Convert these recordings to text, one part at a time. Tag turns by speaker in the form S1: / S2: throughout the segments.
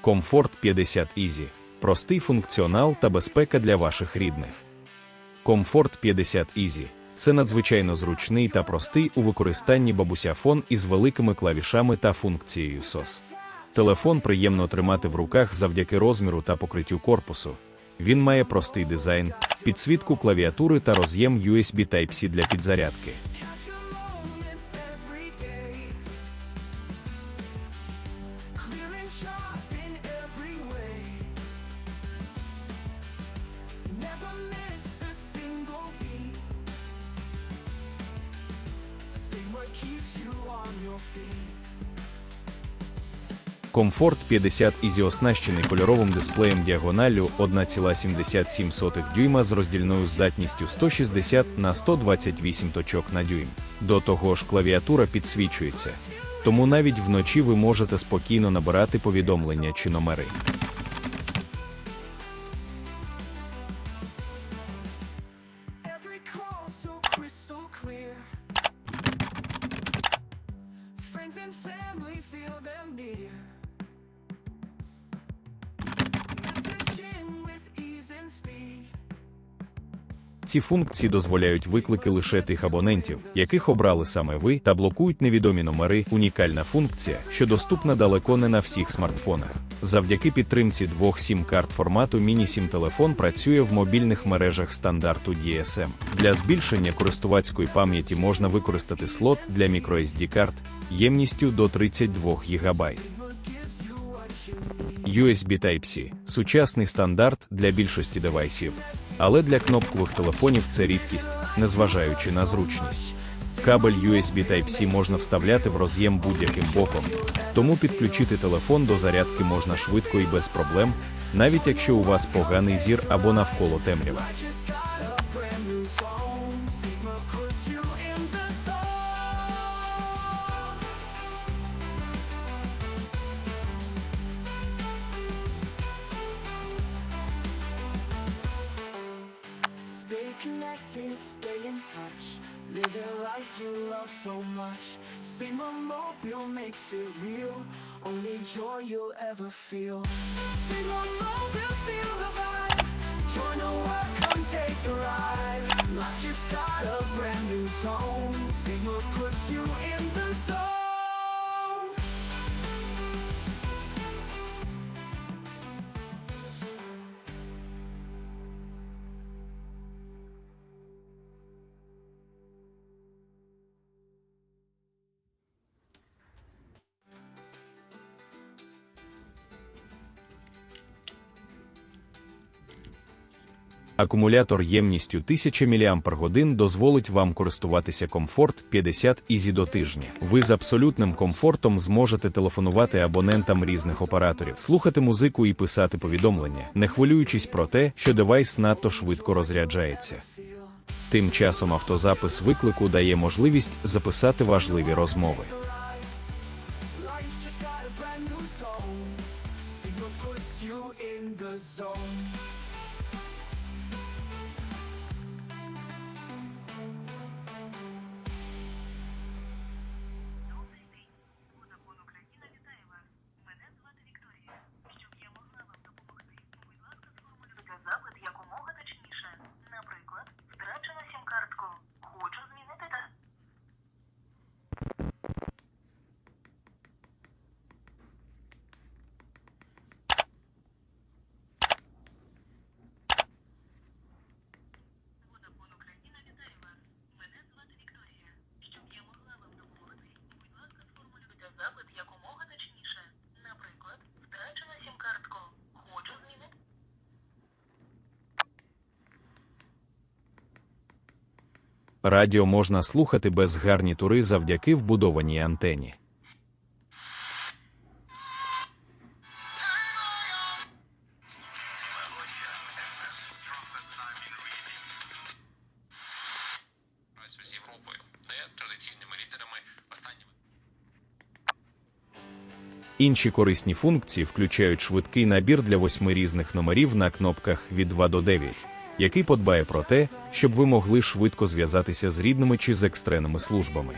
S1: Комфорт 50 Easy. Простий функціонал та безпека для ваших рідних. Комфорт 50 Easy – це надзвичайно зручний та простий у використанні бабуся фон із великими клавішами та функцією SOS. Телефон приємно тримати в руках завдяки розміру та покриттю корпусу. Він має простий дизайн, підсвітку клавіатури та роз'єм USB Type-C для підзарядки. Комфорт 50 Easy оснащений кольоровим дисплеєм діагоналлю 1,77 дюйма з роздільною здатністю 160 на 128 точок на дюйм. До того ж, клавіатура підсвічується. Тому навіть вночі ви можете спокійно набирати повідомлення чи номери. Ці функції дозволяють виклики лише тих абонентів, яких обрали саме ви, та блокують невідомі номери. Унікальна функція, що доступна далеко не на всіх смартфонах. Завдяки підтримці двох сім-карт формату міні-сім телефон працює в мобільних мережах стандарту DSM. Для збільшення користувацької пам'яті можна використати слот для microSD карт ємністю до 32 ГБ. USB Type-C – сучасний стандарт для більшості девайсів, але для кнопкових телефонів це рідкість, незважаючи на зручність. Кабель USB Type-C можна вставляти в роз'єм будь-яким боком, тому підключити телефон до зарядки можна швидко і без проблем, навіть якщо у вас поганий зір або навколо темрява.
S2: Connected, stay in touch. Live a life you love so much. Sigma Mobile makes it real. Only joy you'll ever feel. Sigma Mobile, feel the vibe. Join the world, come take the ride. Life just got a brand new zone. Sigma puts you in the zone.
S1: Акумулятор ємністю 1000 мАч дозволить вам користуватися комфорт 50 Easy до тижня. Ви з абсолютним комфортом зможете телефонувати абонентам різних операторів, слухати музику і писати повідомлення, не хвилюючись про те, що девайс надто швидко розряджається. Тим часом автозапис виклику дає можливість записати важливі розмови. Радіо можна слухати без гарнітури завдяки вбудованій антені.
S3: з Європою, де традиційними лідерами останніми
S1: Інші корисні функції включають швидкий набір для восьми різних номерів на кнопках від 2 до 9, який подбає про те, щоб ви могли швидко зв'язатися з рідними чи з екстреними службами.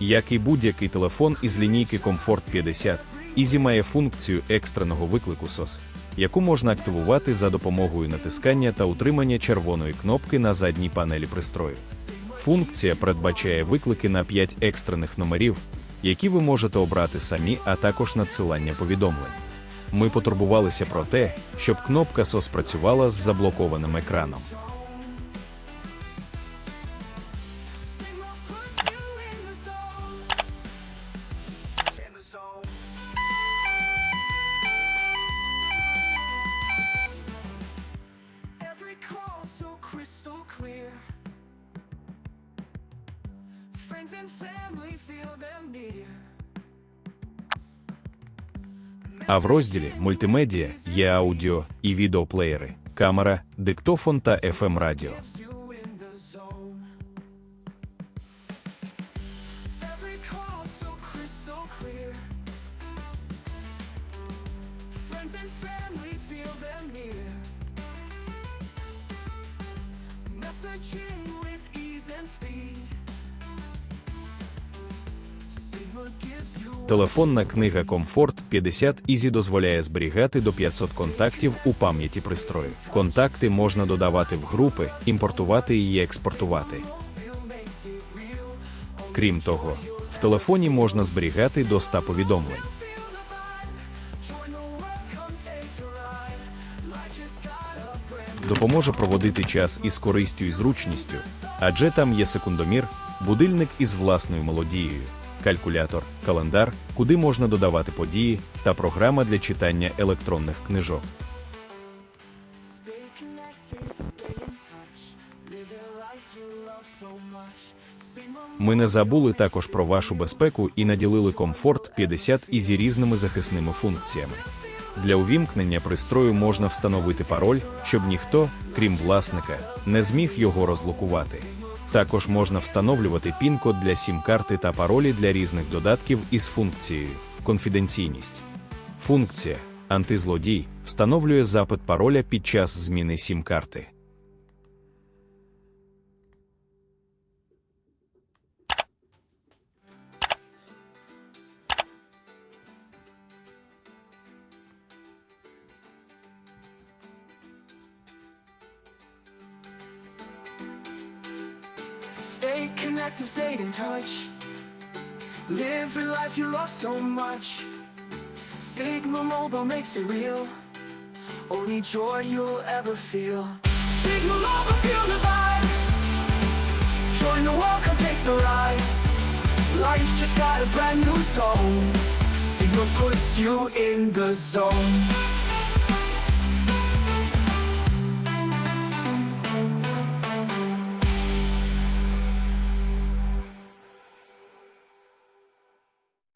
S1: Як і будь-який телефон із лінійки Comfort 50, Easy має функцію екстреного виклику SOS, яку можна активувати за допомогою натискання та утримання червоної кнопки на задній панелі пристрою. Функція передбачає виклики на 5 екстрених номерів, які ви можете обрати самі, а також надсилання повідомлень. Ми потурбувалися про те, щоб кнопка SOS працювала з заблокованим екраном.
S2: Friends and family feel them near.
S1: А в розділі Мультимедіа є аудіо і відеоплеєри, камера, диктофон та FM радіо.
S2: Messaging with ease and speed.
S1: Телефонна книга Comfort 50 Easy дозволяє зберігати до 500 контактів у пам'яті пристрою. Контакти можна додавати в групи, імпортувати і експортувати. Крім того, в телефоні можна зберігати до 100 повідомлень. Допоможе проводити час із користю і зручністю, адже там є секундомір, будильник із власною мелодією, калькулятор, календар, куди можна додавати події, та програма для читання електронних книжок. Ми не забули також про вашу безпеку і наділили комфорт 50 із різними захисними функціями. Для увімкнення пристрою можна встановити пароль, щоб ніхто, крім власника, не зміг його розблокувати. Також можна встановлювати пін-код для сім-карти та паролі для різних додатків із функцією конфіденційність. Функція антизлодій встановлює запит пароля під час зміни сім-карти.
S2: Stay connected, stay in touch. Live a life you love so much. Sigma Mobile makes it real. Only joy you'll ever feel. Sigma Mobile, feel the vibe. Join the world, come take the ride. Life just got a brand new tone. Sigma puts you in the zone.